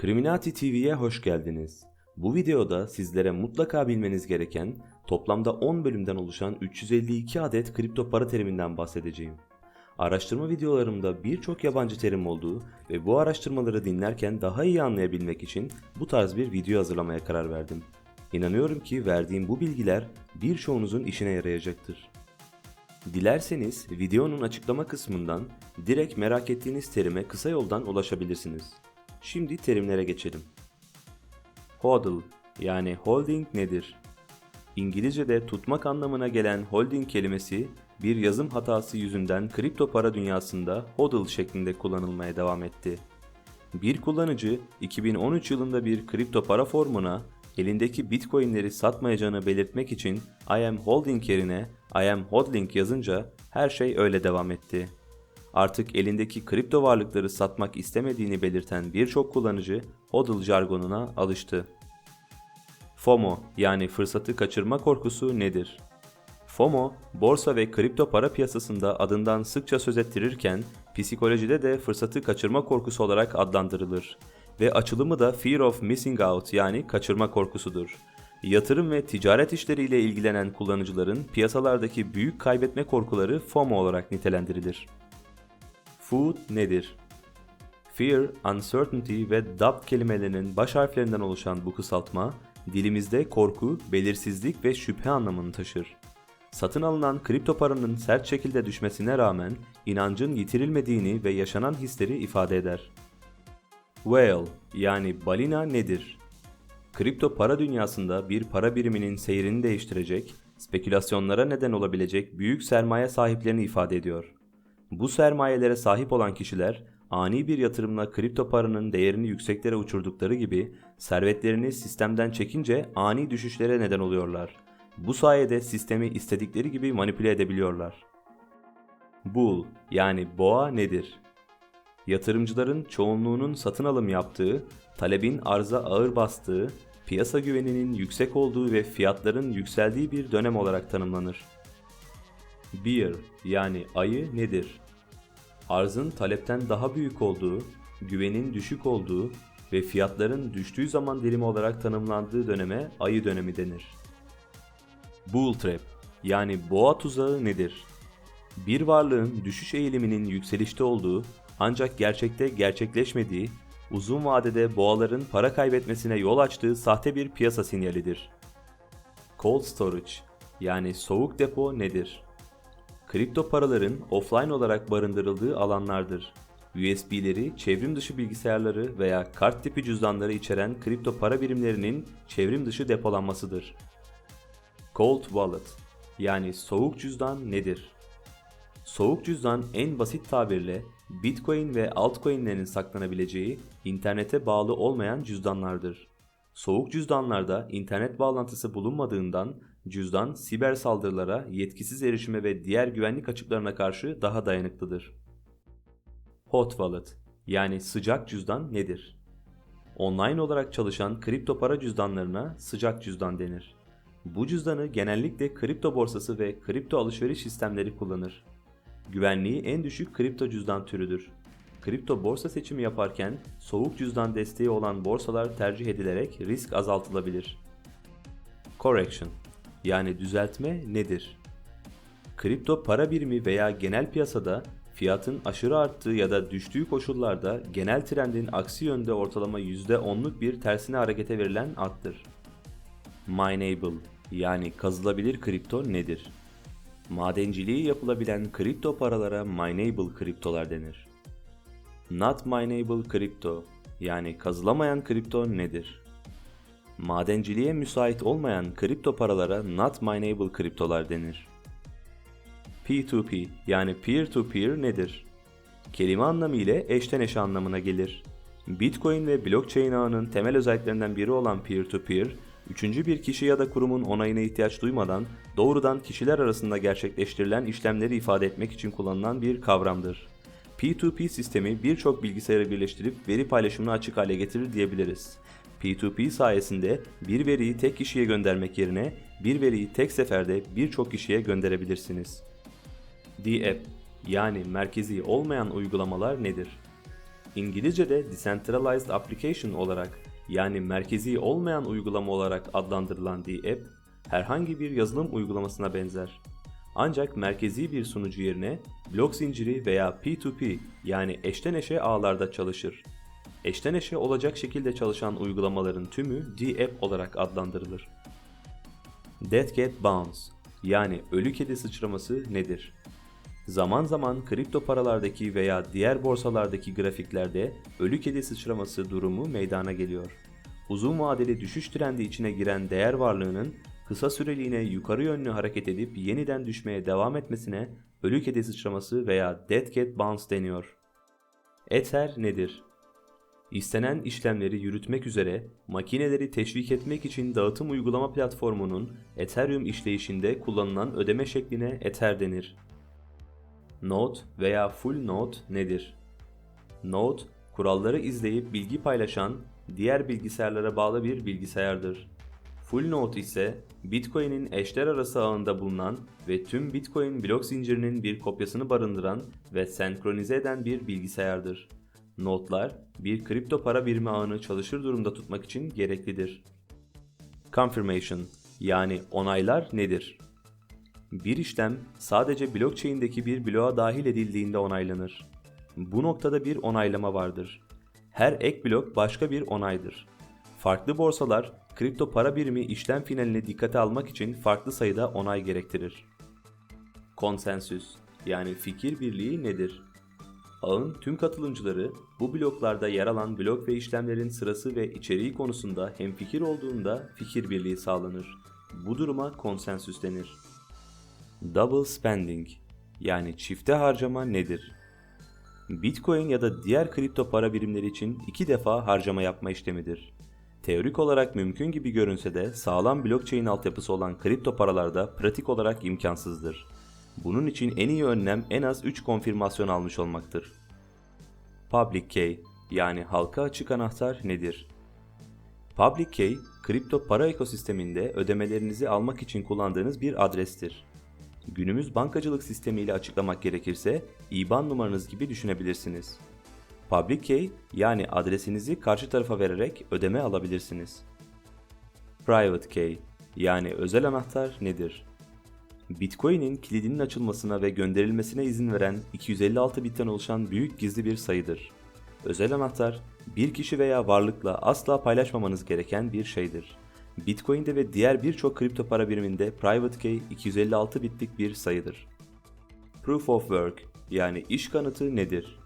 Criminati TV'ye hoş geldiniz. Bu videoda sizlere mutlaka bilmeniz gereken toplamda 10 bölümden oluşan 352 adet kripto para teriminden bahsedeceğim. Araştırma videolarımda birçok yabancı terim olduğu ve bu araştırmaları dinlerken daha iyi anlayabilmek için bu tarz bir video hazırlamaya karar verdim. İnanıyorum ki verdiğim bu bilgiler birçoğunuzun işine yarayacaktır. Dilerseniz videonun açıklama kısmından direkt merak ettiğiniz terime kısa yoldan ulaşabilirsiniz. Şimdi terimlere geçelim. HODL yani holding nedir? İngilizce'de tutmak anlamına gelen holding kelimesi bir yazım hatası yüzünden kripto para dünyasında HODL şeklinde kullanılmaya devam etti. Bir kullanıcı 2013 yılında bir kripto para formuna elindeki bitcoinleri satmayacağını belirtmek için I am holding yerine I am hodling yazınca her şey öyle devam etti. Artık elindeki kripto varlıkları satmak istemediğini belirten birçok kullanıcı hodl jargonuna alıştı. FOMO yani fırsatı kaçırma korkusu nedir? FOMO, borsa ve kripto para piyasasında adından sıkça söz ettirirken psikolojide de fırsatı kaçırma korkusu olarak adlandırılır ve açılımı da Fear of Missing Out yani kaçırma korkusudur. Yatırım ve ticaret işleriyle ilgilenen kullanıcıların piyasalardaki büyük kaybetme korkuları FOMO olarak nitelendirilir. Food nedir? Fear, uncertainty ve doubt kelimelerinin baş harflerinden oluşan bu kısaltma, dilimizde korku, belirsizlik ve şüphe anlamını taşır. Satın alınan kripto paranın sert şekilde düşmesine rağmen inancın yitirilmediğini ve yaşanan hisleri ifade eder. Whale yani balina nedir? Kripto para dünyasında bir para biriminin seyrini değiştirecek, spekülasyonlara neden olabilecek büyük sermaye sahiplerini ifade ediyor. Bu sermayelere sahip olan kişiler ani bir yatırımla kripto paranın değerini yükseklere uçurdukları gibi servetlerini sistemden çekince ani düşüşlere neden oluyorlar. Bu sayede sistemi istedikleri gibi manipüle edebiliyorlar. Bull yani boğa nedir? Yatırımcıların çoğunluğunun satın alım yaptığı, talebin arza ağır bastığı, piyasa güveninin yüksek olduğu ve fiyatların yükseldiği bir dönem olarak tanımlanır. Bear yani ayı nedir? Arzın talepten daha büyük olduğu, güvenin düşük olduğu ve fiyatların düştüğü zaman dilimi olarak tanımlandığı döneme ayı dönemi denir. Bull trap yani boğa tuzağı nedir? Bir varlığın düşüş eğiliminin yükselişte olduğu ancak gerçekte gerçekleşmediği, uzun vadede boğaların para kaybetmesine yol açtığı sahte bir piyasa sinyalidir. Cold storage yani soğuk depo nedir? Kripto paraların offline olarak barındırıldığı alanlardır. USB'leri, çevrim dışı bilgisayarları veya kart tipi cüzdanları içeren kripto para birimlerinin çevrim dışı depolanmasıdır. Cold Wallet yani soğuk cüzdan nedir? Soğuk cüzdan en basit tabirle Bitcoin ve altcoin'lerin saklanabileceği internete bağlı olmayan cüzdanlardır. Soğuk cüzdanlarda internet bağlantısı bulunmadığından cüzdan siber saldırılara, yetkisiz erişime ve diğer güvenlik açıklarına karşı daha dayanıklıdır. Hot Wallet yani sıcak cüzdan nedir? Online olarak çalışan kripto para cüzdanlarına sıcak cüzdan denir. Bu cüzdanı genellikle kripto borsası ve kripto alışveriş sistemleri kullanır. Güvenliği en düşük kripto cüzdan türüdür. Kripto borsa seçimi yaparken soğuk cüzdan desteği olan borsalar tercih edilerek risk azaltılabilir. Correction yani düzeltme nedir? Kripto para birimi veya genel piyasada fiyatın aşırı arttığı ya da düştüğü koşullarda genel trendin aksi yönde ortalama %10'luk bir tersine harekete verilen addır. Mineable yani kazılabilir kripto nedir? Madenciliği yapılabilen kripto paralara mineable kriptolar denir. Not mineable kripto yani kazılamayan kripto nedir? Madenciliğe müsait olmayan kripto paralara not mineable kriptolar denir. P2P yani peer to peer nedir? Kelime anlamı ile eşten eşe anlamına gelir. Bitcoin ve blockchain ağının temel özelliklerinden biri olan peer to peer, üçüncü bir kişi ya da kurumun onayına ihtiyaç duymadan doğrudan kişiler arasında gerçekleştirilen işlemleri ifade etmek için kullanılan bir kavramdır. P2P sistemi birçok bilgisayarı birleştirip veri paylaşımını açık hale getirir diyebiliriz. P2P sayesinde bir veriyi tek kişiye göndermek yerine bir veriyi tek seferde birçok kişiye gönderebilirsiniz. DApp yani merkezi olmayan uygulamalar nedir? İngilizce'de Decentralized Application olarak yani merkezi olmayan uygulama olarak adlandırılan DApp, herhangi bir yazılım uygulamasına benzer. Ancak merkezi bir sunucu yerine blok zinciri veya P2P yani eşten eşe ağlarda çalışır. Eşten eşe olacak şekilde çalışan uygulamaların tümü DApp olarak adlandırılır. Dead Cat Bounce yani ölü kedi sıçraması nedir? Zaman zaman kripto paralardaki veya diğer borsalardaki grafiklerde ölü kedi sıçraması durumu meydana geliyor. Uzun vadeli düşüş trendi içine giren değer varlığının kısa süreliğine yukarı yönlü hareket edip yeniden düşmeye devam etmesine ölü kedi sıçraması veya dead cat bounce deniyor. Ether nedir? İstenen işlemleri yürütmek üzere makineleri teşvik etmek için dağıtım uygulama platformunun Ethereum işleyişinde kullanılan ödeme şekline Ether denir. Node veya full node nedir? Node, kuralları izleyip bilgi paylaşan, diğer bilgisayarlara bağlı bir bilgisayardır. Full node ise Bitcoin'in eşler arası ağında bulunan ve tüm Bitcoin blok zincirinin bir kopyasını barındıran ve senkronize eden bir bilgisayardır. Notlar bir kripto para birimi ağını çalışır durumda tutmak için gereklidir. Confirmation yani onaylar nedir? Bir işlem sadece blockchain'deki bir bloğa dahil edildiğinde onaylanır. Bu noktada bir onaylama vardır. Her ek blok başka bir onaydır. Farklı borsalar kripto para birimi işlem finalini dikkate almak için farklı sayıda onay gerektirir. Konsensüs yani fikir birliği nedir? Ağın tüm katılımcıları bu bloklarda yer alan blok ve işlemlerin sırası ve içeriği konusunda hemfikir olduğunda fikir birliği sağlanır. Bu duruma konsensüs denir. Double spending yani çifte harcama nedir? Bitcoin ya da diğer kripto para birimleri için iki defa harcama yapma işlemidir. Teorik olarak mümkün gibi görünse de sağlam blockchain altyapısı olan kripto paralarda pratik olarak imkansızdır. Bunun için en iyi önlem en az 3 konfirmasyon almış olmaktır. Public Key yani halka açık anahtar nedir? Public Key, kripto para ekosisteminde ödemelerinizi almak için kullandığınız bir adrestir. Günümüz bankacılık sistemiyle açıklamak gerekirse IBAN numaranız gibi düşünebilirsiniz. Public Key yani adresinizi karşı tarafa vererek ödeme alabilirsiniz. Private Key yani özel anahtar nedir? Bitcoin'in kilidinin açılmasına ve gönderilmesine izin veren 256 bitten oluşan büyük gizli bir sayıdır. Özel anahtar, bir kişi veya varlıkla asla paylaşmamanız gereken bir şeydir. Bitcoin'de ve diğer birçok kripto para biriminde private key 256 bitlik bir sayıdır. Proof of Work yani iş kanıtı nedir?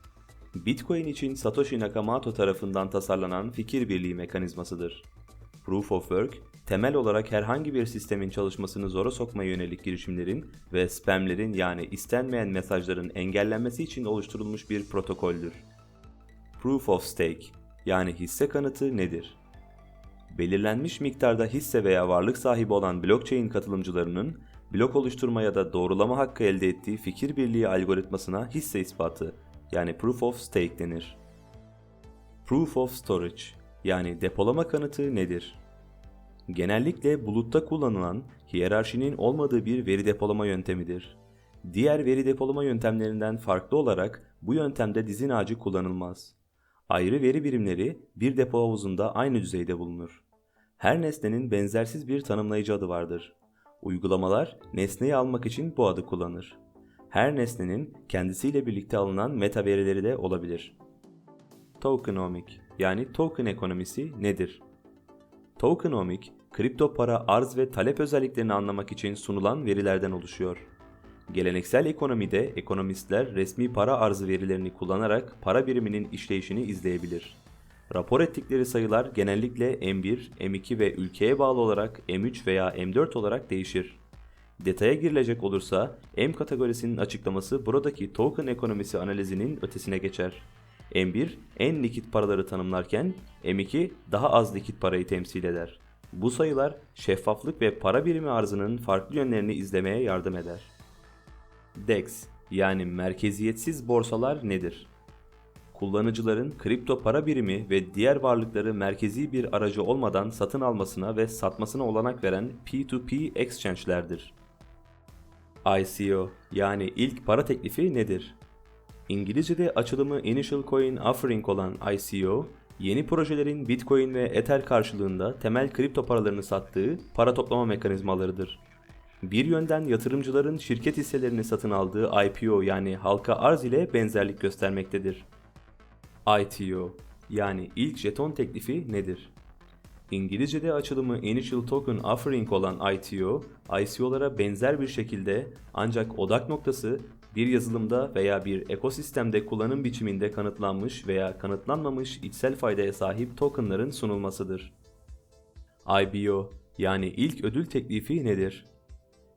Bitcoin için Satoshi Nakamoto tarafından tasarlanan fikir birliği mekanizmasıdır. Proof of Work, temel olarak herhangi bir sistemin çalışmasını zora sokmaya yönelik girişimlerin ve spamlerin yani istenmeyen mesajların engellenmesi için oluşturulmuş bir protokoldür. Proof of Stake yani hisse kanıtı nedir? Belirlenmiş miktarda hisse veya varlık sahibi olan blockchain katılımcılarının blok oluşturma ya da doğrulama hakkı elde ettiği fikir birliği algoritmasına hisse ispatı yani Proof of Stake denir. Proof of Storage yani depolama kanıtı nedir? Genellikle bulutta kullanılan hiyerarşinin olmadığı bir veri depolama yöntemidir. Diğer veri depolama yöntemlerinden farklı olarak bu yöntemde dizin ağacı kullanılmaz. Ayrı veri birimleri bir depo havuzunda aynı düzeyde bulunur. Her nesnenin benzersiz bir tanımlayıcı adı vardır. Uygulamalar nesneyi almak için bu adı kullanır. Her nesnenin kendisiyle birlikte alınan meta verileri de olabilir. Tokenomic yani token ekonomisi nedir? Tokenomic, kripto para arz ve talep özelliklerini anlamak için sunulan verilerden oluşuyor. Geleneksel ekonomide ekonomistler resmi para arzı verilerini kullanarak para biriminin işleyişini izleyebilir. Rapor ettikleri sayılar genellikle M1, M2 ve ülkeye bağlı olarak M3 veya M4 olarak değişir. Detaya girilecek olursa M kategorisinin açıklaması buradaki token ekonomisi analizinin ötesine geçer. M1 en likit paraları tanımlarken M2 daha az likit parayı temsil eder. Bu sayılar şeffaflık ve para birimi arzının farklı yönlerini izlemeye yardım eder. DEX yani merkeziyetsiz borsalar nedir? Kullanıcıların kripto para birimi ve diğer varlıkları merkezi bir aracı olmadan satın almasına ve satmasına olanak veren P2P exchange'lerdir. ICO yani ilk para teklifi nedir? İngilizce'de açılımı Initial Coin Offering olan ICO, yeni projelerin Bitcoin ve Ether karşılığında temel kripto paralarını sattığı para toplama mekanizmalarıdır. Bir yönden yatırımcıların şirket hisselerini satın aldığı IPO yani halka arz ile benzerlik göstermektedir. ITO yani ilk jeton teklifi nedir? İngilizce'de açılımı Initial Token Offering olan ITO, ICO'lara benzer bir şekilde ancak odak noktası bir yazılımda veya bir ekosistemde kullanım biçiminde kanıtlanmış veya kanıtlanmamış içsel faydaya sahip tokenların sunulmasıdır. IBO yani ilk ödül teklifi nedir?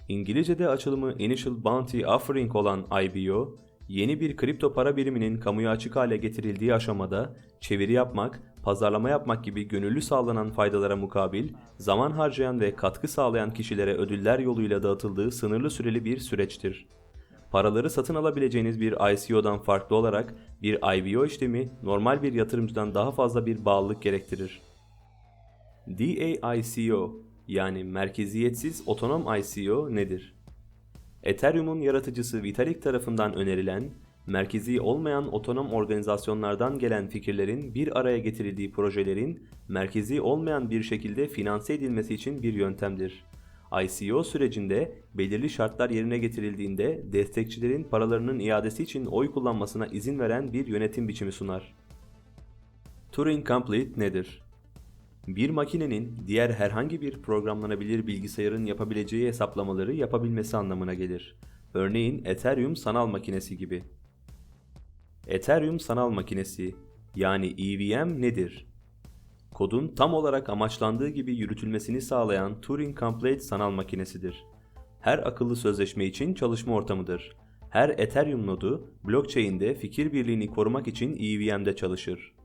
İngilizce'de açılımı Initial Bounty Offering olan IBO, yeni bir kripto para biriminin kamuya açık hale getirildiği aşamada çeviri yapmak, pazarlama yapmak gibi gönüllü sağlanan faydalara mukabil, zaman harcayan ve katkı sağlayan kişilere ödüller yoluyla dağıtıldığı sınırlı süreli bir süreçtir. Paraları satın alabileceğiniz bir ICO'dan farklı olarak bir IBO işlemi normal bir yatırımcıdan daha fazla bir bağlılık gerektirir. DAICO yani merkeziyetsiz otonom ICO nedir? Ethereum'un yaratıcısı Vitalik tarafından önerilen, merkezi olmayan otonom organizasyonlardan gelen fikirlerin bir araya getirildiği projelerin merkezi olmayan bir şekilde finanse edilmesi için bir yöntemdir. ICO sürecinde belirli şartlar yerine getirildiğinde destekçilerin paralarının iadesi için oy kullanmasına izin veren bir yönetim biçimi sunar. Turing Complete nedir? Bir makinenin diğer herhangi bir programlanabilir bilgisayarın yapabileceği hesaplamaları yapabilmesi anlamına gelir. Örneğin Ethereum sanal makinesi gibi. Ethereum sanal makinesi yani EVM nedir? Kodun tam olarak amaçlandığı gibi yürütülmesini sağlayan Turing Complete sanal makinesidir. Her akıllı sözleşme için çalışma ortamıdır. Her Ethereum nodu blockchain'de fikir birliğini korumak için EVM'de çalışır.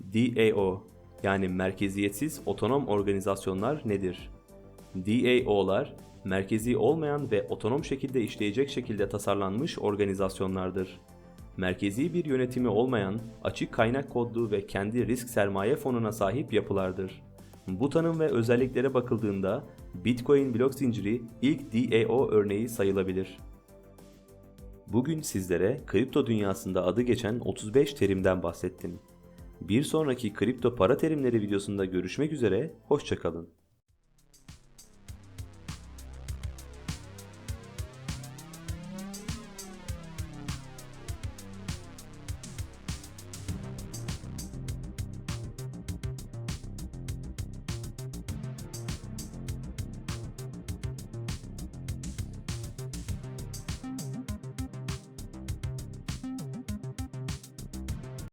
DAO yani merkeziyetsiz otonom organizasyonlar nedir? DAO'lar merkezi olmayan ve otonom şekilde işleyecek şekilde tasarlanmış organizasyonlardır. Merkezi bir yönetimi olmayan, açık kaynak kodlu ve kendi risk sermaye fonuna sahip yapılardır. Bu tanım ve özelliklere bakıldığında Bitcoin blok zinciri ilk DAO örneği sayılabilir. Bugün sizlere kripto dünyasında adı geçen 35 terimden bahsettim. Bir sonraki kripto para terimleri videosunda görüşmek üzere, hoşçakalın.